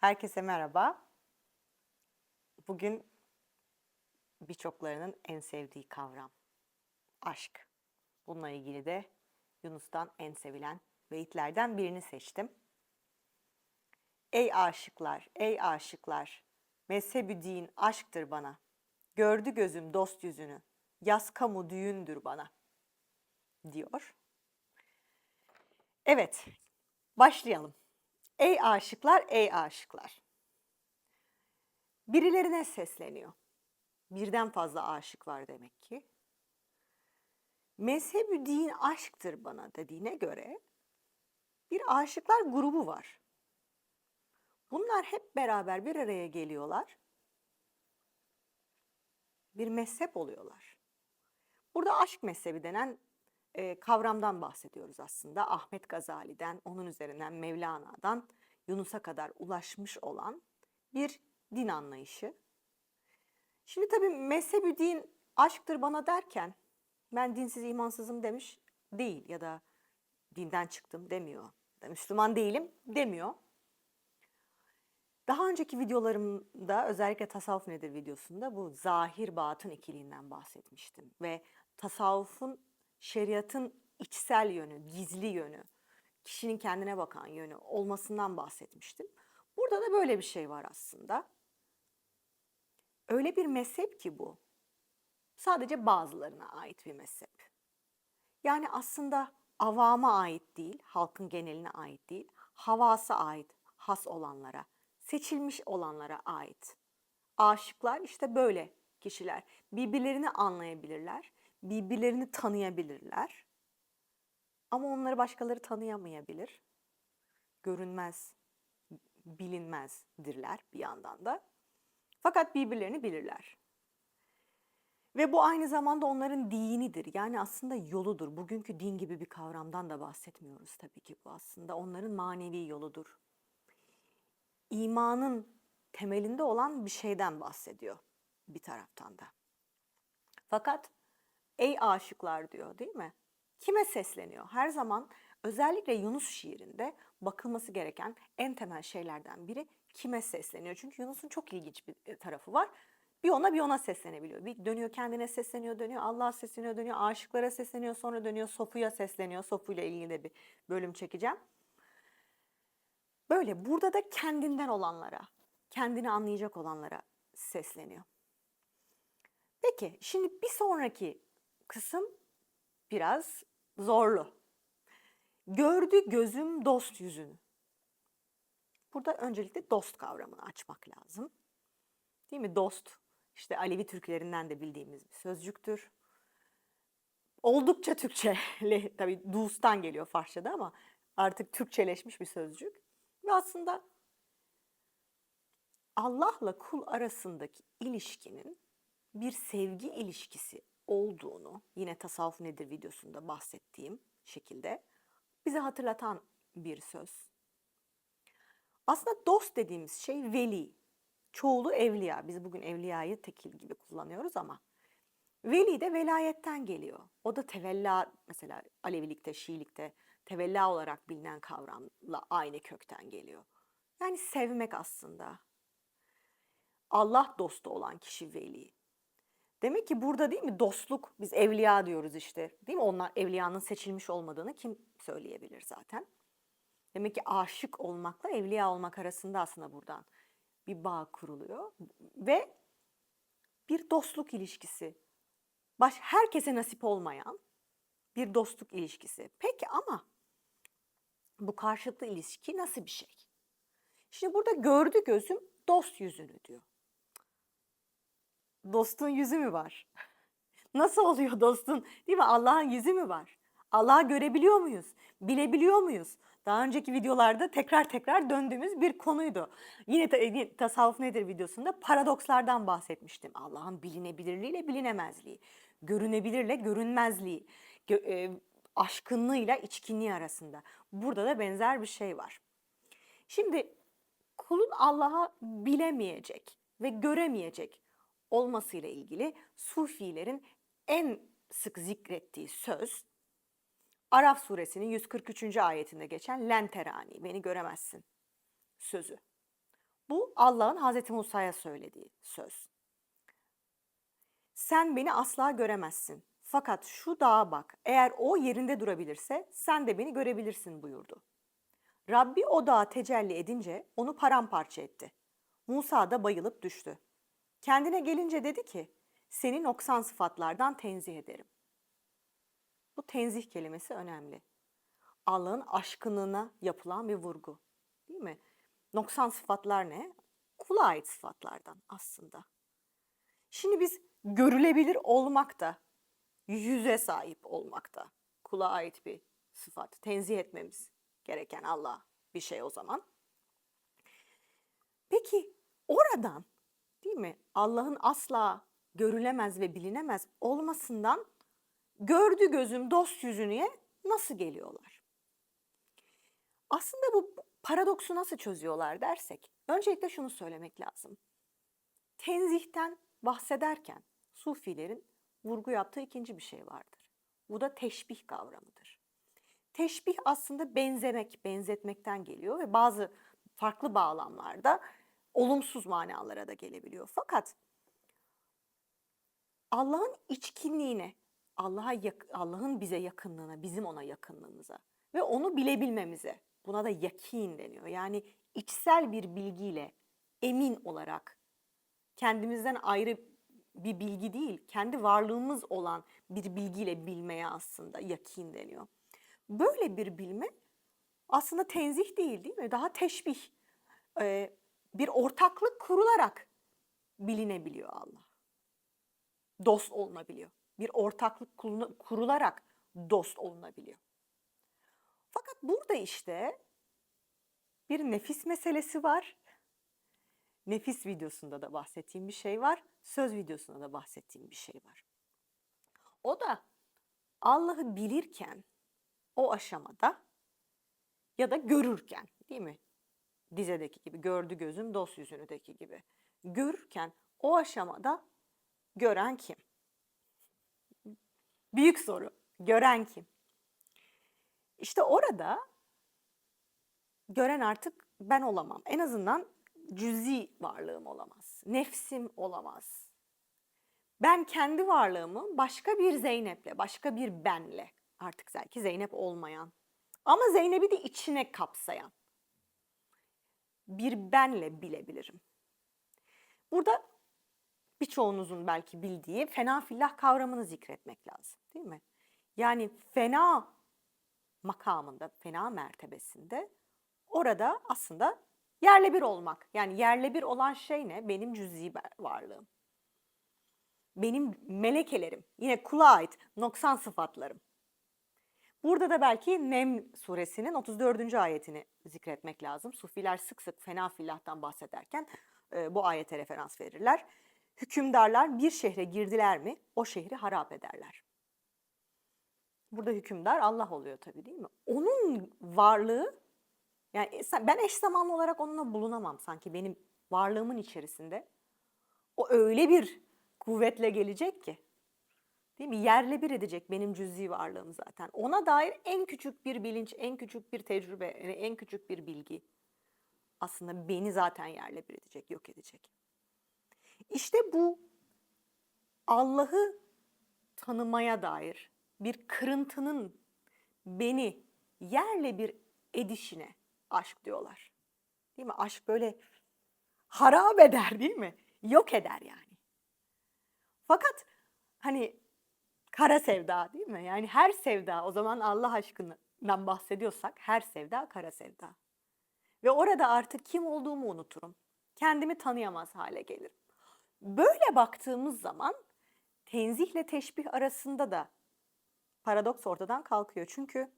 Herkese merhaba. Bugün birçoklarının en sevdiği kavram aşk. Bununla ilgili de Yunus'tan en sevilen beyitlerden birini seçtim. Ey aşıklar, ey aşıklar, mezhebü din aşktır bana. Gördü gözüm dost yüzünü, yaz kamu düğündür bana, diyor. Evet, başlayalım. Ey aşıklar, ey aşıklar. Birilerine sesleniyor. Birden fazla aşık var demek ki. Mezhebü din aşktır bana dediğine göre bir aşıklar grubu var. Bunlar hep beraber bir araya geliyorlar. Bir mezhep oluyorlar. Burada aşk mezhebi denen e, kavramdan bahsediyoruz aslında. Ahmet Gazali'den, onun üzerinden Mevlana'dan Yunus'a kadar ulaşmış olan bir din anlayışı. Şimdi tabii mezhebi din aşktır bana derken ben dinsiz imansızım demiş değil ya da dinden çıktım demiyor. Müslüman değilim demiyor. Daha önceki videolarımda özellikle tasavvuf nedir videosunda bu zahir batın ikiliğinden bahsetmiştim. Ve tasavvufun şeriatın içsel yönü, gizli yönü, kişinin kendine bakan yönü olmasından bahsetmiştim. Burada da böyle bir şey var aslında. Öyle bir mezhep ki bu. Sadece bazılarına ait bir mezhep. Yani aslında avama ait değil, halkın geneline ait değil, havasa ait, has olanlara, seçilmiş olanlara ait. Aşıklar işte böyle kişiler. Birbirlerini anlayabilirler, birbirlerini tanıyabilirler. Ama onları başkaları tanıyamayabilir. Görünmez, bilinmezdirler bir yandan da. Fakat birbirlerini bilirler. Ve bu aynı zamanda onların dinidir. Yani aslında yoludur. Bugünkü din gibi bir kavramdan da bahsetmiyoruz tabii ki bu aslında. Onların manevi yoludur. İmanın temelinde olan bir şeyden bahsediyor bir taraftan da. Fakat ey aşıklar diyor değil mi? Kime sesleniyor? Her zaman özellikle Yunus şiirinde bakılması gereken en temel şeylerden biri kime sesleniyor? Çünkü Yunus'un çok ilginç bir e, tarafı var. Bir ona bir ona seslenebiliyor. Bir dönüyor kendine sesleniyor, dönüyor Allah'a sesleniyor, dönüyor aşıklara sesleniyor, sonra dönüyor Sofu'ya sesleniyor. Sofu ile ilgili de bir bölüm çekeceğim. Böyle burada da kendinden olanlara, kendini anlayacak olanlara sesleniyor. Peki şimdi bir sonraki kısım biraz zorlu. Gördü gözüm dost yüzünü. Burada öncelikle dost kavramını açmak lazım. Değil mi? Dost işte Alevi Türklerinden de bildiğimiz bir sözcüktür. Oldukça Türkçeli, tabii Dus'tan geliyor Farsça'da ama artık Türkçeleşmiş bir sözcük. Ve aslında Allah'la kul arasındaki ilişkinin bir sevgi ilişkisi olduğunu yine tasavvuf nedir videosunda bahsettiğim şekilde bize hatırlatan bir söz. Aslında dost dediğimiz şey veli. Çoğulu evliya. Biz bugün evliyayı tekil gibi kullanıyoruz ama veli de velayetten geliyor. O da tevella mesela Alevilikte, Şiilikte tevella olarak bilinen kavramla aynı kökten geliyor. Yani sevmek aslında. Allah dostu olan kişi veli. Demek ki burada değil mi dostluk, biz evliya diyoruz işte. Değil mi? Onlar evliyanın seçilmiş olmadığını kim söyleyebilir zaten? Demek ki aşık olmakla evliya olmak arasında aslında buradan bir bağ kuruluyor. Ve bir dostluk ilişkisi. Baş, herkese nasip olmayan bir dostluk ilişkisi. Peki ama bu karşılıklı ilişki nasıl bir şey? Şimdi burada gördü gözüm dost yüzünü diyor. Dostun yüzü mü var? Nasıl oluyor dostun? Değil mi? Allah'ın yüzü mü var? Allah'ı görebiliyor muyuz? Bilebiliyor muyuz? Daha önceki videolarda tekrar tekrar döndüğümüz bir konuydu. Yine ta- tasavvuf nedir videosunda paradokslardan bahsetmiştim. Allah'ın bilinebilirliğiyle bilinemezliği, görünebilirle görünmezliği, gö- e, aşkınlığıyla içkinliği arasında. Burada da benzer bir şey var. Şimdi kulun Allah'a bilemeyecek ve göremeyecek olmasıyla ilgili Sufilerin en sık zikrettiği söz Araf suresinin 143. ayetinde geçen lenterani beni göremezsin sözü. Bu Allah'ın Hazreti Musa'ya söylediği söz. Sen beni asla göremezsin. Fakat şu dağa bak. Eğer o yerinde durabilirse sen de beni görebilirsin buyurdu. Rabbi o dağa tecelli edince onu paramparça etti. Musa da bayılıp düştü. Kendine gelince dedi ki, seni noksan sıfatlardan tenzih ederim. Bu tenzih kelimesi önemli. Allah'ın aşkınlığına yapılan bir vurgu. Değil mi? Noksan sıfatlar ne? Kula ait sıfatlardan aslında. Şimdi biz görülebilir olmak da, yüze sahip olmak da kula ait bir sıfat. Tenzih etmemiz gereken Allah bir şey o zaman. Peki oradan değil mi Allah'ın asla görülemez ve bilinemez olmasından gördü gözüm dost yüzünüye nasıl geliyorlar? Aslında bu paradoksu nasıl çözüyorlar dersek öncelikle şunu söylemek lazım. Tenzihten bahsederken Sufilerin vurgu yaptığı ikinci bir şey vardır. Bu da teşbih kavramıdır. Teşbih aslında benzemek, benzetmekten geliyor ve bazı farklı bağlamlarda olumsuz manalara da gelebiliyor. Fakat Allah'ın içkinliğine, Allah'a Allah'ın bize yakınlığına, bizim ona yakınlığımıza ve onu bilebilmemize, buna da yakin deniyor. Yani içsel bir bilgiyle emin olarak kendimizden ayrı bir bilgi değil, kendi varlığımız olan bir bilgiyle bilmeye aslında yakin deniyor. Böyle bir bilme aslında tenzih değil değil mi? Daha teşbih, ee, bir ortaklık kurularak bilinebiliyor Allah. Dost olunabiliyor. Bir ortaklık kurularak dost olunabiliyor. Fakat burada işte bir nefis meselesi var. Nefis videosunda da bahsettiğim bir şey var. Söz videosunda da bahsettiğim bir şey var. O da Allah'ı bilirken o aşamada ya da görürken değil mi? Dizedeki gibi gördü gözüm dost yüzünüdeki gibi. Görürken o aşamada gören kim? Büyük soru. Gören kim? İşte orada gören artık ben olamam. En azından cüzi varlığım olamaz. Nefsim olamaz. Ben kendi varlığımı başka bir Zeynep'le, başka bir benle, artık belki Zeynep olmayan ama Zeynep'i de içine kapsayan bir benle bilebilirim. Burada birçoğunuzun belki bildiği fena fillah kavramını zikretmek lazım değil mi? Yani fena makamında, fena mertebesinde orada aslında yerle bir olmak. Yani yerle bir olan şey ne? Benim cüz'i varlığım. Benim melekelerim. Yine kula ait noksan sıfatlarım. Burada da belki Nem suresinin 34. ayetini zikretmek lazım. Sufiler sık sık fena fillahtan bahsederken e, bu ayete referans verirler. Hükümdarlar bir şehre girdiler mi o şehri harap ederler. Burada hükümdar Allah oluyor tabii değil mi? Onun varlığı yani ben eş zamanlı olarak onunla bulunamam sanki benim varlığımın içerisinde. O öyle bir kuvvetle gelecek ki. Değil mi? Yerle bir edecek benim cüzi varlığım zaten. Ona dair en küçük bir bilinç, en küçük bir tecrübe, en küçük bir bilgi aslında beni zaten yerle bir edecek, yok edecek. İşte bu Allah'ı tanımaya dair bir kırıntının beni yerle bir edişine aşk diyorlar. Değil mi? Aşk böyle harap eder değil mi? Yok eder yani. Fakat hani kara sevda değil mi? Yani her sevda o zaman Allah aşkından bahsediyorsak her sevda kara sevda. Ve orada artık kim olduğumu unuturum. Kendimi tanıyamaz hale gelirim. Böyle baktığımız zaman tenzihle teşbih arasında da paradoks ortadan kalkıyor. Çünkü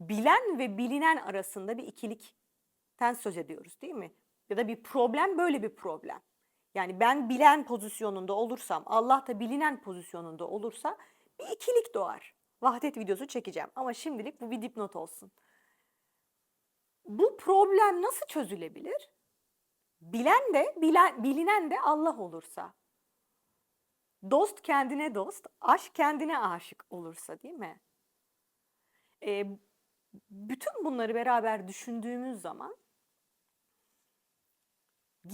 bilen ve bilinen arasında bir ikilikten söz ediyoruz değil mi? Ya da bir problem böyle bir problem. Yani ben bilen pozisyonunda olursam, Allah da bilinen pozisyonunda olursa bir ikilik doğar. Vahdet videosu çekeceğim ama şimdilik bu bir dipnot olsun. Bu problem nasıl çözülebilir? Bilen de, bilen, bilinen de Allah olursa. Dost kendine dost, aşk kendine aşık olursa değil mi? E, bütün bunları beraber düşündüğümüz zaman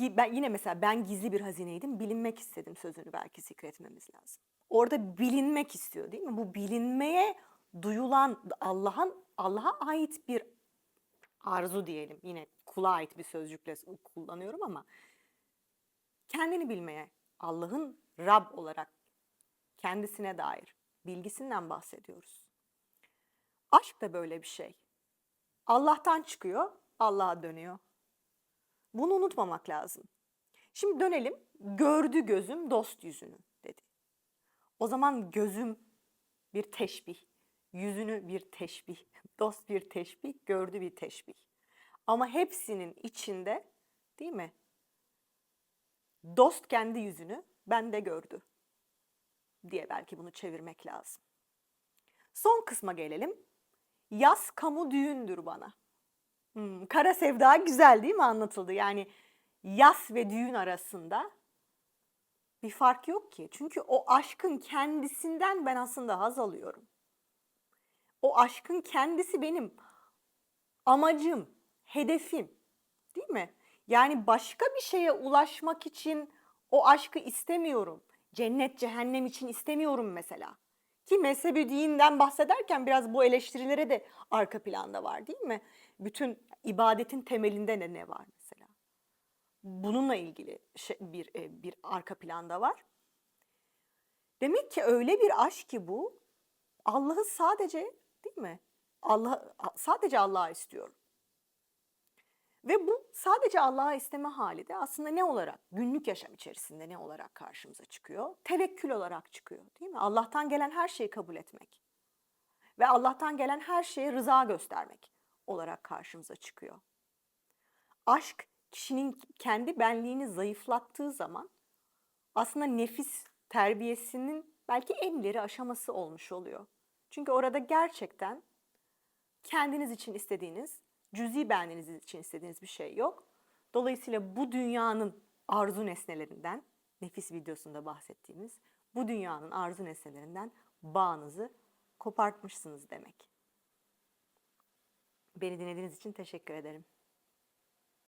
Ben yine mesela ben gizli bir hazineydim, bilinmek istedim sözünü belki zikretmemiz lazım. Orada bilinmek istiyor değil mi? Bu bilinmeye duyulan Allah'ın Allah'a ait bir arzu diyelim. Yine kula ait bir sözcükle kullanıyorum ama kendini bilmeye, Allah'ın Rab olarak kendisine dair bilgisinden bahsediyoruz. Aşk da böyle bir şey. Allah'tan çıkıyor, Allah'a dönüyor. Bunu unutmamak lazım. Şimdi dönelim. Gördü gözüm dost yüzünü dedi. O zaman gözüm bir teşbih, yüzünü bir teşbih, dost bir teşbih, gördü bir teşbih. Ama hepsinin içinde değil mi? Dost kendi yüzünü bende gördü diye belki bunu çevirmek lazım. Son kısma gelelim. Yaz kamu düğündür bana. Hmm, kara sevda güzel değil mi anlatıldı? Yani yas ve düğün arasında bir fark yok ki. Çünkü o aşkın kendisinden ben aslında haz alıyorum. O aşkın kendisi benim amacım, hedefim. Değil mi? Yani başka bir şeye ulaşmak için o aşkı istemiyorum. Cennet, cehennem için istemiyorum mesela. Ki mezhebi dinden bahsederken biraz bu eleştirilere de arka planda var değil mi? Bütün ibadetin temelinde ne, ne var mesela? Bununla ilgili şey- bir e, bir arka planda var. Demek ki öyle bir aşk ki bu Allah'ı sadece değil mi? Allah sadece Allah'a istiyorum. Ve bu sadece Allah'a isteme hali de aslında ne olarak günlük yaşam içerisinde ne olarak karşımıza çıkıyor? Tevekkül olarak çıkıyor, değil mi? Allah'tan gelen her şeyi kabul etmek ve Allah'tan gelen her şeye rıza göstermek olarak karşımıza çıkıyor. Aşk kişinin kendi benliğini zayıflattığı zaman aslında nefis terbiyesinin belki en ileri aşaması olmuş oluyor. Çünkü orada gerçekten kendiniz için istediğiniz, cüzi benliğiniz için istediğiniz bir şey yok. Dolayısıyla bu dünyanın arzu nesnelerinden, nefis videosunda bahsettiğimiz bu dünyanın arzu nesnelerinden bağınızı kopartmışsınız demek. Beni dinlediğiniz için teşekkür ederim.